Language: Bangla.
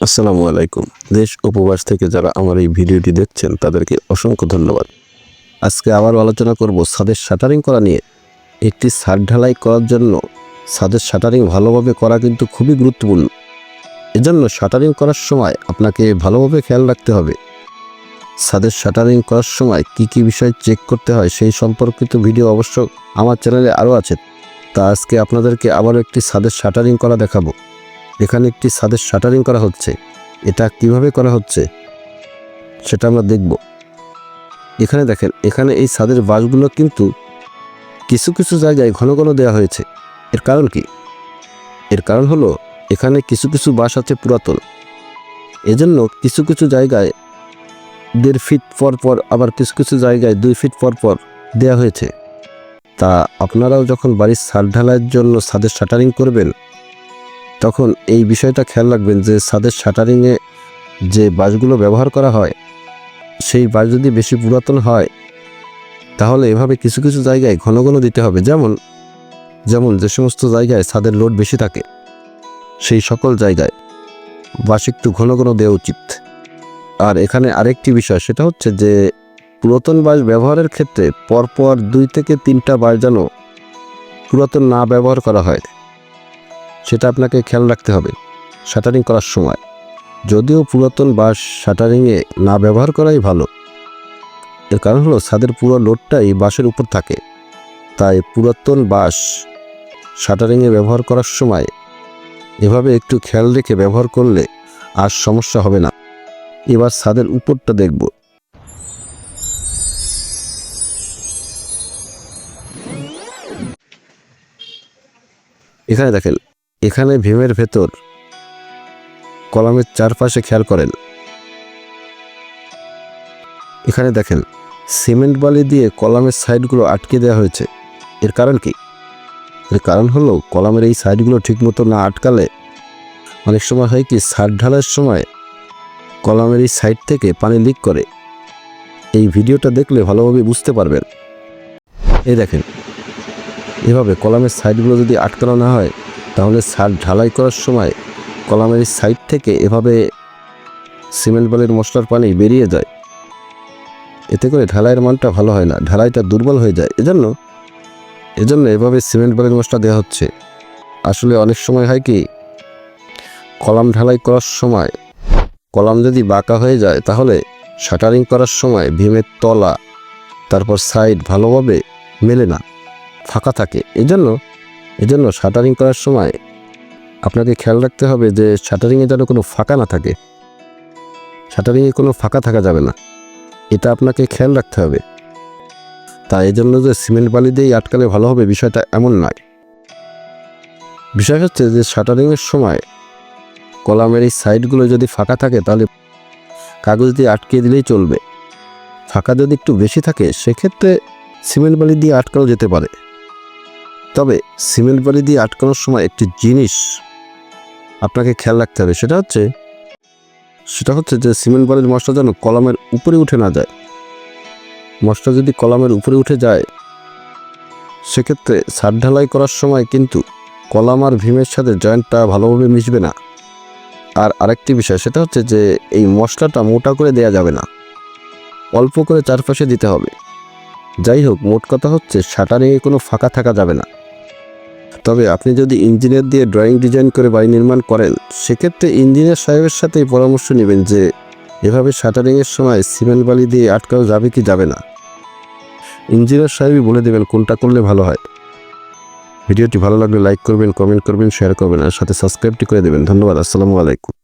আসসালামু আলাইকুম। দেশ উপবাস থেকে যারা আমার এই ভিডিওটি দেখছেন, তাদেরকে অসংখ্য ধন্যবাদ। আজকে আবার আলোচনা করব ছাদের শাটারিং করা নিয়ে। একটি ছাদ ঢালাই করার জন্য ছাদের শাটারিং ভালোভাবে করা কিন্তু খুবই গুরুত্বপূর্ণ। এজন্য শাটারিং করার সময় আপনাকে ভালোভাবে খেয়াল রাখতে হবে। ছাদের শাটারিং করার সময় কি কি বিষয় চেক করতে হয় সেই সম্পর্কিত ভিডিও অবশ্য আমার চ্যানেলে আরও আছে। তা আজকে আপনাদেরকে আবারও একটি ছাদের শাটারিং করা দেখাবো। এখানে একটি ছাদের শাটারিং করা হচ্ছে। এটা কীভাবে করা হচ্ছে? সেটা আমরা দেখব। এখানে দেখেন, এখানে এই ছাদের বাঁশগুলো কিন্তু কিছু কিছু জায়গায় ঘন ঘন দেওয়া হয়েছে। এর কারণ কি? এর কারণ হলো, এখানে কিছু কিছু বাঁশ আছে পুরাতন। এজন্য কিছু কিছু জায়গায় দেড় ফিট পর পর, আবার কিছু কিছু জায়গায় দুই ফিট পর পর দেওয়া হয়েছে। তা আপনারাও যখন বাড়ির ছাদ ঢালাইয়ের জন্য ছাদের শাটারিং করবেন তখন এই বিষয়টা খেয়াল রাখবেন যে ছাদের শাটারিংয়ে যে বাঁশগুলো ব্যবহার করা হয়, সেই বাঁশ যদি বেশি পুরাতন হয়, তাহলে এভাবে কিছু কিছু জায়গায় ঘন ঘন দিতে হবে। যেমন যেমন যে সমস্ত জায়গায় ছাদের লোড বেশি থাকে, সেই সকল জায়গায় বাঁশ একটু ঘন ঘন দেওয়া উচিত। আর এখানে আরেকটি বিষয়, সেটা হচ্ছে যে পুরাতন বাঁশ ব্যবহারের ক্ষেত্রে পরপর দুই থেকে তিনটা বাঁশ যেন পুরাতন না ব্যবহার করা হয়। সেটা আপনাকে খেয়াল রাখতে হবে শাটারিং করার সময়। যদিও পুরাতন বাঁশ শাটারিংয়ে না ব্যবহার করাই ভালো। এর কারণ হলো ছাদের পুরো লোডটাই বাঁশের উপর থাকে। তাই পুরাতন বাঁশ শাটারিংয়ে ব্যবহার করার সময় এভাবে একটু খেয়াল রেখে ব্যবহার করলে আর সমস্যা হবে না। এবার ছাদের উপরটা দেখব। এখানে দেখেন এখানে ভীমের ভেতর কলামের চারপাশে খেয়াল করেন। এখানে দেখেন, সিমেন্ট বালি দিয়ে কলামের সাইডগুলো আটকে দেওয়া হয়েছে। এর কারণ কি? এর কারণ হলো, কলামের এই সাইডগুলো ঠিকমতো না আটকালে অনেক সময় হয় কি, সার ঢালার সময় কলামের এই সাইড থেকে পানি লিক করে। এই ভিডিওটা দেখলে ভালোভাবে বুঝতে পারবেন। এই দেখেন, এভাবে কলামের সাইডগুলো যদি আটকানো না হয় তাহলে সার ঢালাই করার সময় কলামের সাইড থেকে এভাবে সিমেন্ট বালির মশলার পানি বেরিয়ে যায়। এতে করে ঢালাইয়ের মানটা ভালো হয় না, ঢালাইটা দুর্বল হয়ে যায়। এজন্য এজন্য এভাবে সিমেন্ট বালির মশলা দেওয়া হচ্ছে। আসলে অনেক সময় হয় কি, কলাম ঢালাই করার সময়, কলাম যদি বাঁকা হয়ে যায়, তাহলে শাটারিং করার সময় ভীমের তলা, তারপর সাইড ভালোভাবে মেলে না, ফাঁকা থাকে। এজন্য এজন্য শাটারিং করার সময় আপনাকে খেয়াল রাখতে হবে যে শাটারিংয়ে যেন কোনো ফাঁকা না থাকে। শাটারিংয়ে কোনো ফাঁকা থাকা যাবে না। এটা আপনাকে খেয়াল রাখতে হবে। তা এই জন্য যে সিমেন্ট বালি দিয়েই আটকালে ভালো হবে বিষয়টা এমন নয়। বিষয় হচ্ছে যে শাটারিংয়ের সময় কলামের এই সাইডগুলো যদি ফাঁকা থাকে তাহলে কাগজ দিয়ে আটকে দিলেই চলবে। ফাঁকা যদি একটু বেশি থাকে, সেক্ষেত্রে সিমেন্ট বালি দিয়ে আটকানো যেতে পারে। তবে সিমেন্ট বালি দিয়ে আটকানোর সময় একটি জিনিস আপনাকে খেয়াল রাখতে হবে, সেটা হচ্ছে সেটা হচ্ছে যে সিমেন্ট বালির মশলা যেন কলমের উপরে উঠে না যায়। মশলা যদি কলমের উপরে উঠে যায়, সেক্ষেত্রে সার ঢালাই করার সময় কিন্তু কলাম আর ভীমের সাথে জয়েন্টটা ভালোভাবে মিশবে না। আর আরেকটি বিষয়, সেটা হচ্ছে যে এই মশলাটা মোটা করে দেয়া যাবে না। অল্প করে চারপাশে দিতে হবে। যাই হোক, মোট কথা হচ্ছে শাটারিংয়ে কোনো ফাঁকা থাকা যাবে না। তবে আপনি যদি ইঞ্জিনিয়ার দিয়ে ড্রয়িং ডিজাইন করে বাড়ি নির্মাণ করেন, সেক্ষেত্রে ইঞ্জিনিয়ার সাহেবের সাথেই পরামর্শ নেবেন যে, এভাবে শাটারিংয়ের সময় সিমেন্ট বালি দিয়ে আটকাও যাবে কি যাবে না। ইঞ্জিনিয়ার সাহেবই বলে দেবেন কোনটা করলে ভালো হয়। ভিডিওটি ভালো লাগলে লাইক করবেন, কমেন্ট করবেন, শেয়ার করবেন, আর সাথে সাবস্ক্রাইবটি করে দেবেন। ধন্যবাদ, আসসালামু আলাইকুম।